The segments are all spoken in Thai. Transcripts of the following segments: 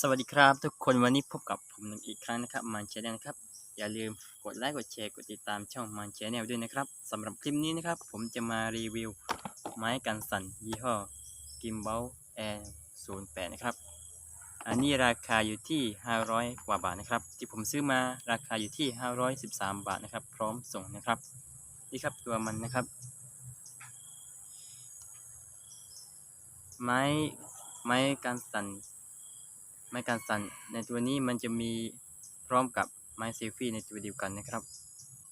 สวัสดีครับ ทุกคนวันนี้พบกับผมนึงอีกครั้งนะครับมันแชนแนลนะครับอย่าลืมกดไลค์กดแชร์กดติดตามช่องมันแชนแนลด้วยนะครับสำหรับคลิปนี้นะครับ ผมจะมารีวิวไม้กันสั่นยี่ห้อ Gimbal Air 08นย์แปดนะครับ อันนี้ราคาอยู่ที่ 500 กว่าบาทนะครับ ที่ผมซื้อมาราคาอยู่ที่ 513 บาทนะครับ พร้อมส่งนะครับนี่ครับตัวมันนะครับ ไม้ไม้กันสั่น ม้กันสั่นในตัวนี้มันจะมีพร้อมกับไม้เซลฟี่ในตัวเดียวกันนะครับ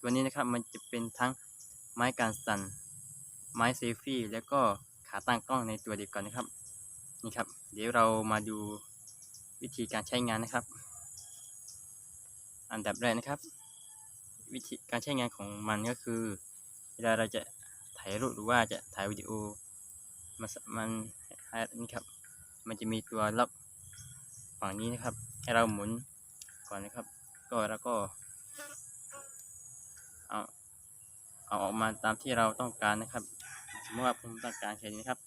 ตัวนี้นะครับมันจะเป็นทั้งไม้กันสั่น ไม้เซลฟี่ แล้วก็ขาตั้งกล้องในตัวเดียวกันนะครับ นี่ครับ เดี๋ยวเรามาดูวิธีการใช้งานนะครับ อันดับแรกนะครับ วิธีการใช้งานของมันก็คือ เวลาเราจะถ่ายรูปหรือว่าจะถ่ายวิดีโอมันมันนี่ครับ มันจะมีตัวล็อก ฝั่งนี้นะครับให้เราหมุนก่อนนะครับ ก็แล้วก็เอาเอาออกมาตามที่เราต้องการนะครับ สมมติว่าผมต้องการแค่นี้นะครับ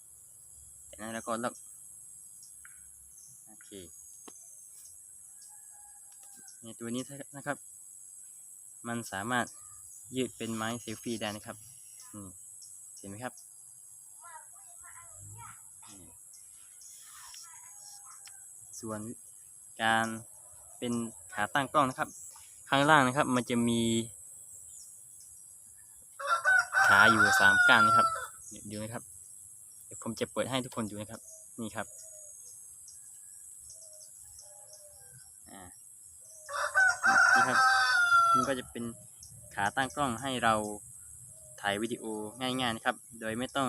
จากนั้นแล้วก็ล็อกโอเคในตัวนี้นะครับ มันสามารถยืดเป็นไม้เซลฟี่ได้นะครับเห็นไหมครับส่วน การเป็นขาตั้งกล้องนะครับ ข้างล่างนะครับ มันจะมีขาอยู่สามก้านนะครับเดี๋ยวนะครับ เดี๋ยวผมจะเปิดให้ทุกคนดูนะครับ นี่ครับนี่ครับมันก็จะเป็นขาตั้งกล้องให้เราถ่ายวิดีโอง่ายๆนะครับ โดยไม่ต้อง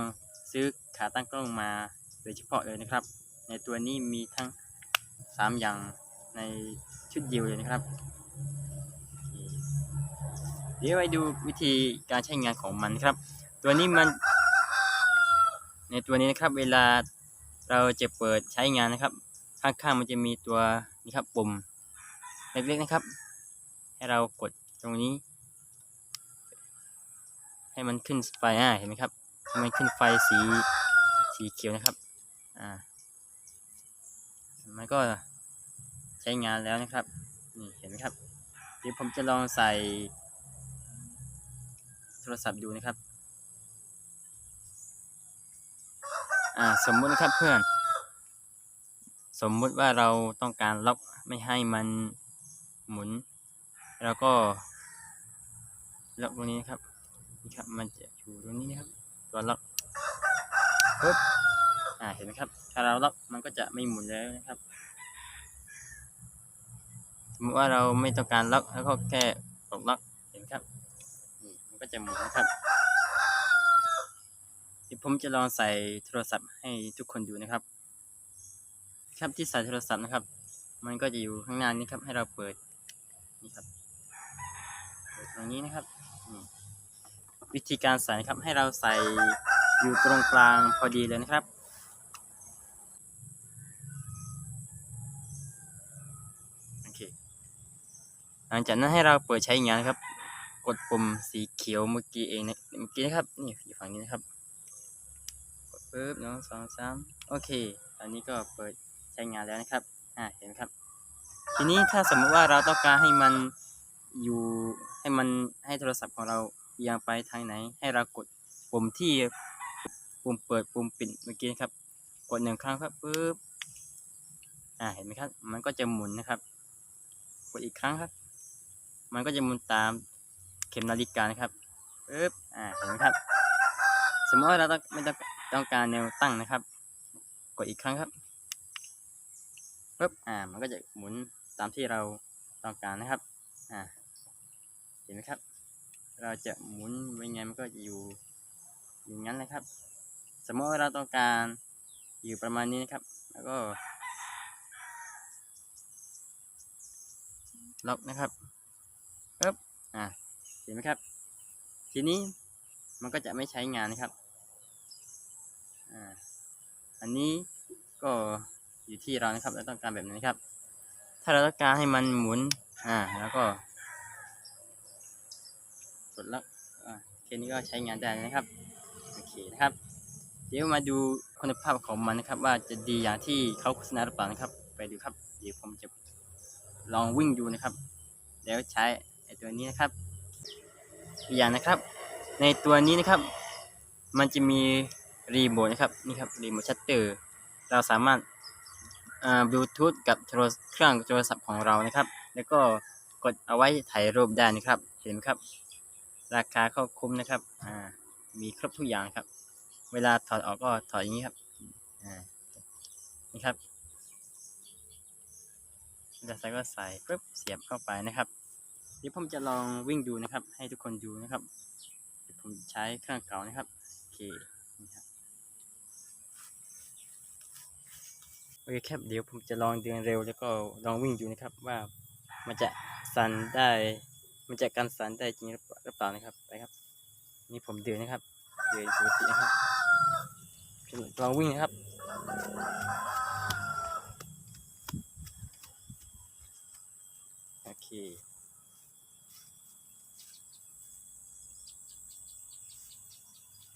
ซื้อขาตั้งกล้องมาโดยเฉพาะเลยนะครับ ในตัวนี้มีทั้ง 3อย่างในชุดเดียวเลยนะครับ เดี๋ยวไปดูวิธีการใช้งานของมันครับ ตัวนี้มัน ในตัวนี้นะครับ เวลาเราจะเปิดใช้งานนะครับ ข้างๆมันจะมีตัวนี่ครับปุ่มเล็กๆนะครับ ให้เรากดตรงนี้ ให้มันขึ้นไฟอ่าเห็นไหมครับให้มันขึ้นไฟสีสีเขียวนะครับ อ่า มันก็ใช้งานแล้วนะครับ นี่เห็นไหมครับ เดี๋ยวผมจะลองใส่โทรศัพท์ดูนะครับ อ่าสมมุตินะครับเพื่อน สมมุติว่าเราต้องการล็อกไม่ให้มันหมุน แล้วก็ล็อกตรงนี้นะครับนี่ครับ มันจะอยู่ตรงนี้นะครับ ตัวล็อกปึ๊บ อ่าเห็นไหมครับ ถ้าเราล็อกมันก็จะไม่หมุนแล้วนะครับ สมมติว่าเราไม่ต้องการล็อกแล้วก็แค่กดล็อกเห็นครับนี่มันก็จะหมุนนะครับเดี๋ยวผมจะลองใส่โทรศัพท์ให้ทุกคนดูนะครับ ครับที่ใส่โทรศัพท์นะครับ มันก็จะอยู่ข้างหน้านี้ครับให้เราเปิดนี่ครับเปิดตรงนี้นะครับวิธีการใส่ครับให้เราใส่อยู่ตรงกลางพอดีเลยนะครับ โอเค หลังจากนั้นให้เราเปิดใช้งานครับ กดปุ่มสีเขียวเมื่อกี้เองนะเมื่อกี้นะครับนี่อยู่ฝั่งนี้นะครับกดปึ๊บหนึ่งสองสามโอเค ตอนนี้ก็เปิดใช้งานแล้วนะครับอ่าเห็นไหมครับ ทีนี้ถ้าสมมติว่าเราต้องการให้มันอยู่ให้มันให้โทรศัพท์ของเราเอียงไปทางไหน ให้เรากดปุ่มที่ปุ่มเปิดปุ่มปิดเมื่อกี้นะครับ กดหนึ่งครั้งครับปึ๊บอ่าเห็นไหมครับ มันก็จะหมุนนะครับ กดอีกครั้งครับ มันก็จะหมุนตามเข็มนาฬิกานะครับปึ๊บอ่าเห็นไหมครับ สมมติว่าเราต้องไม่ต้องต้องการแนวตั้งนะครับ กดอีกครั้งครับปึ๊บอ่า มันก็จะหมุนตามที่เราต้องการนะครับอ่าเห็นไหมครับ เราจะหมุนไว้ไงมันก็จะอยู่อย่างนั้นนะครับ สมมติว่าเราต้องการอยู่ประมาณนี้นะครับ แล้วก็ล็อกนะครับ อ่าเห็นไหมครับ ทีนี้มันก็จะไม่ใช้งานนะครับอ่าอันนี้ก็อยู่ที่เรานะครับเราต้องการแบบไหนี้ครับ ถ้าเราต้องการให้มันหมุนอ่าแล้วก็กดแล็อกอ่าแค่นี้ก็ใช้งานได้นะครับโอเคนะครับ เดี๋ยวมาดูคุณภาพของมันนะครับ ว่าจะดีอย่างที่เขาโฆษณาหรือเปล่านะครับ ไปดูครับ เดี๋ยวผมจะลองวิ่งดูนะครับ แล้วใช้ ไอตัวนี้นะครับอีกอย่างนะครับ ในตัวนี้นะครับ มันจะมีรีโมทนะครับนี่ครับรีโมทชัตเตอร์เราสามารถบลูทูธกับเครื่องโทรศัพท์ของเรานะครับ แล้วก็กดเอาไว้ถ่ายรูปได้นะครับ เห็นไหมครับ ราคาก็คุ้มนะครับอ่ามีครบทุกอย่างครับ เวลาถอดออกก็ถอดอย่างนี้ครับอ่านี่ครับจะใส่ก็ใส่ปุ๊บเสียบเข้าไปนะครับ เดี๋ยวผมจะลองวิ่งดูนะครับ ให้ทุกคนดูนะครับเดี๋ยวผมใช้เครื่องเก่านะครับโอเคนี่ครับโอเคครับเดี๋ยวผมจะลองเดินเร็วแล้วก็ลองวิ่งดูนะครับ ว่ามันจะสั่นได้ มันจะกันสั่นได้จริงหรือเปล่าหรือเปล่านะครับไปครับ นี่ผมเดินนะครับเดินปกตินะครับลองวิ่งนะครับโอเค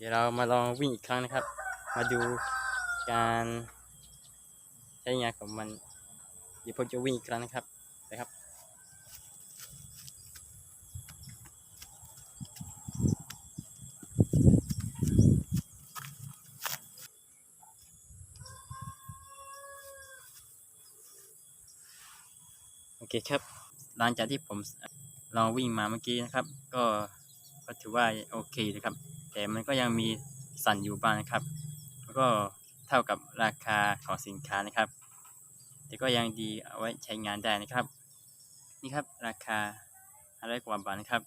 ดี๋ยวเรามาลองวิ่งอีกครั้งนะครับ มาดูการใช้งานของมัน เดี๋ยวผมจะวิ่งอีกครั้งนะครับนะครับโอเคครับ หลังจากที่ผมลองวิ่งมาเมื่อกี้นะครับ ก็ก็ถือว่าโอเคนะครับ แต่มันก็ยังมีสั่นอยู่บ้างนะครับ แล้วก็เท่ากับราคาของสินค้านะครับ แต่ก็ยังดีเอาไว้ใช้งานได้นะครับ นี่ครับราคาอะไรกว่าบาทนะครับ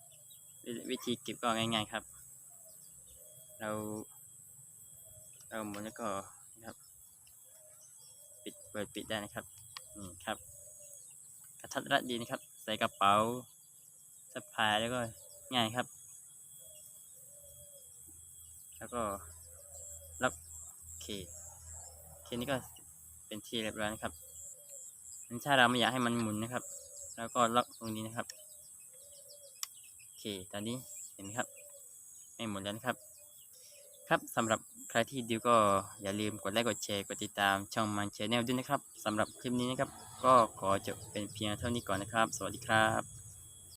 ววิธีเก็บก็ง่ายๆครับ เราเราหมุนแล้วก็นะครับปิดเปิดปิดได้นะครับนี่ครับกระทัดรัดดีนะครับ ใส่กระเป๋าสะพายแล้วก็ง่ายครับ แล้วก็ล็อกเคโอเคนี้ก็เป็นที่เรียบร้อยนะครับงั้นถ้าเราไม่อยากให้มันหมุนนะครับ แล้วก็ล็อกตรงนี้นะครับโอเคตอนนี้เห็นไหมครับไม่หมุนแล้วนะครับ ครับสำหรับใครที่ดูก็อย่าลืมกดไลค์กดแชร์กดติดตามช่องมันชแนลด้วยนะครับสำหรับคลิปนี้นะครับ ก็ขอจบเป็นเพียงเท่านี้ก่อนนะครับ สวัสดีครับ